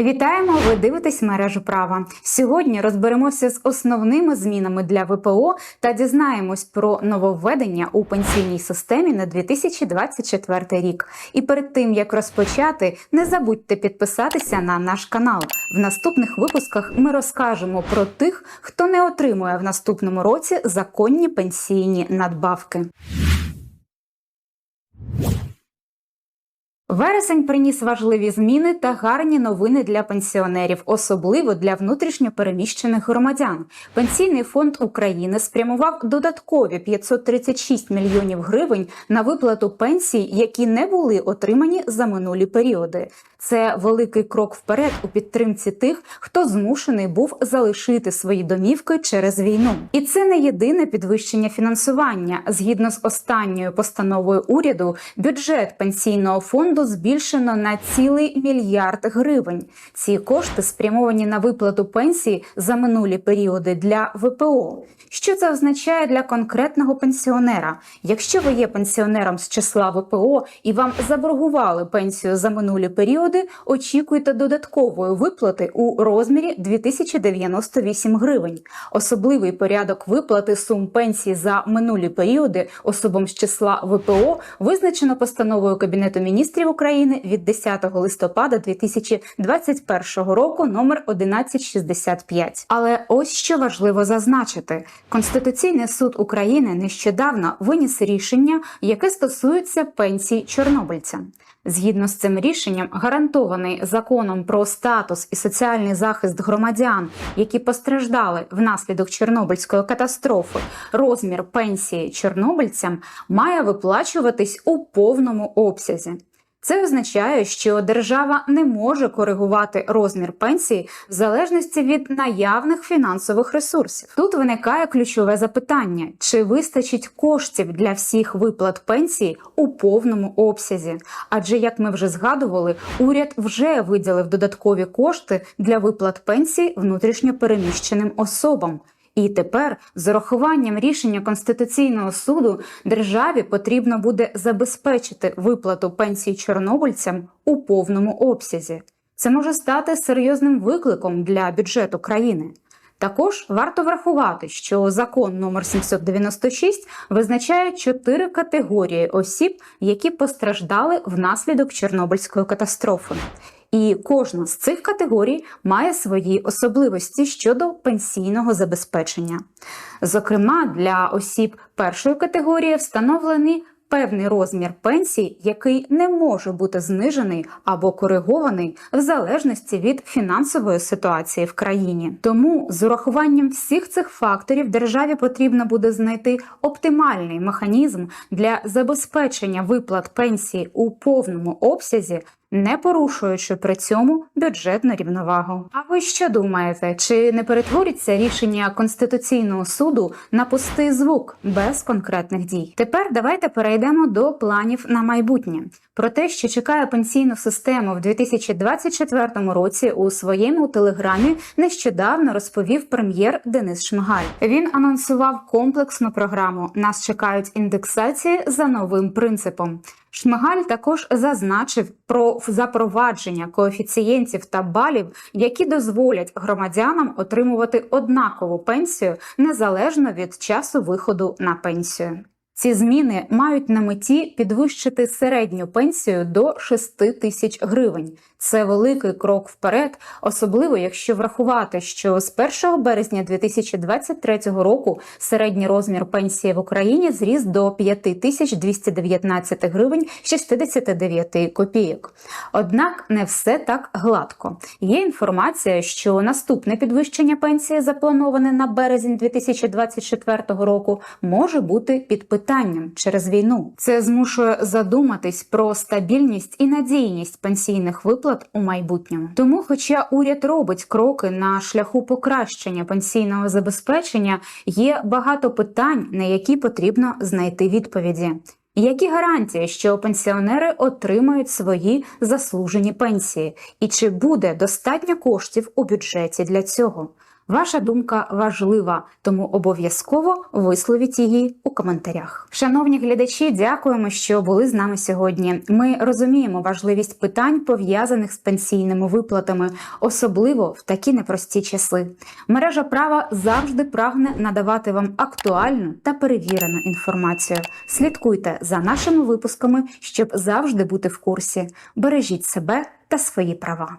Вітаємо! Ви дивитесь мережу права. Сьогодні розберемося з основними змінами для ВПО та дізнаємось про нововведення у пенсійній системі на 2024 рік. І перед тим як розпочати, не забудьте підписатися на наш канал. В наступних випусках ми розкажемо про тих, хто не отримує в наступному році законні пенсійні надбавки. Вересень приніс важливі зміни та гарні новини для пенсіонерів, особливо для внутрішньопереміщених громадян. Пенсійний фонд України спрямував додаткові 536 мільйонів гривень на виплату пенсій, які не були отримані за минулі періоди. Це великий крок вперед у підтримці тих, хто змушений був залишити свої домівки через війну. І це не єдине підвищення фінансування. Згідно з останньою постановою уряду, бюджет пенсійного фонду збільшено на цілий мільярд гривень. Ці кошти спрямовані на виплату пенсії за минулі періоди для ВПО. Що це означає для конкретного пенсіонера? Якщо ви є пенсіонером з числа ВПО і вам заборгували пенсію за минулі періоди, очікуйте додаткової виплати у розмірі 2098 гривень. Особливий порядок виплати сум пенсії за минулі періоди особам з числа ВПО визначено постановою Кабінету міністрів України від 10 листопада 2021 року номер 1165. Але ось що важливо зазначити: Конституційний суд України нещодавно виніс рішення, яке стосується пенсій чорнобильцям. Згідно з цим рішенням, гарантований законом про статус і соціальний захист громадян, які постраждали внаслідок Чорнобильської катастрофи, розмір пенсії чорнобильцям має виплачуватись у повному обсязі. Це означає, що держава не може коригувати розмір пенсії в залежності від наявних фінансових ресурсів. Тут виникає ключове запитання: чи вистачить коштів для всіх виплат пенсії у повному обсязі? Адже, як ми вже згадували, уряд вже виділив додаткові кошти для виплат пенсії внутрішньо переміщеним особам. І тепер, з урахуванням рішення Конституційного суду, державі потрібно буде забезпечити виплату пенсій чорнобильцям у повному обсязі. Це може стати серйозним викликом для бюджету країни. Також варто врахувати, що закон номер 796 визначає чотири категорії осіб, які постраждали внаслідок Чорнобильської катастрофи. І кожна з цих категорій має свої особливості щодо пенсійного забезпечення. Зокрема, для осіб першої категорії встановлений певний розмір пенсії, який не може бути знижений або коригований в залежності від фінансової ситуації в країні. Тому з урахуванням всіх цих факторів державі потрібно буде знайти оптимальний механізм для забезпечення виплат пенсії у повному обсязі не порушуючи при цьому бюджетну рівновагу. А ви що думаєте? Чи не перетвориться рішення Конституційного суду на пустий звук без конкретних дій? Тепер давайте перейдемо до планів на майбутнє. Про те, що чекає пенсійну систему в 2024 році, у своєму телеграмі нещодавно розповів прем'єр Денис Шмигаль. Він анонсував комплексну програму. Нас чекають індексації за новим принципом. Шмигаль також зазначив про запровадження коефіцієнтів та балів, які дозволять громадянам отримувати однакову пенсію незалежно від часу виходу на пенсію. Ці зміни мають на меті підвищити середню пенсію до 6 тисяч гривень. Це великий крок вперед, особливо якщо врахувати, що з 1 березня 2023 року середній розмір пенсії в Україні зріс до 5219 гривень 69 копійок. Однак не все так гладко. Є інформація, що наступне підвищення пенсії, заплановане на березень 2024 року, може бути під питанням через війну. Це змушує задуматись про стабільність і надійність пенсійних виплат у майбутньому. Тому, хоча уряд робить кроки на шляху покращення пенсійного забезпечення, є багато питань, на які потрібно знайти відповіді. Які гарантії, що пенсіонери отримають свої заслужені пенсії, і чи буде достатньо коштів у бюджеті для цього? Ваша думка важлива, тому обов'язково висловіть її у коментарях. Шановні глядачі, дякуємо, що були з нами сьогодні. Ми розуміємо важливість питань пов'язаних з пенсійними виплатами, особливо в такі непрості часи. Мережа права завжди прагне надавати вам актуальну та перевірену інформацію. Слідкуйте за нашими випусками, щоб завжди бути в курсі. Бережіть себе та свої права.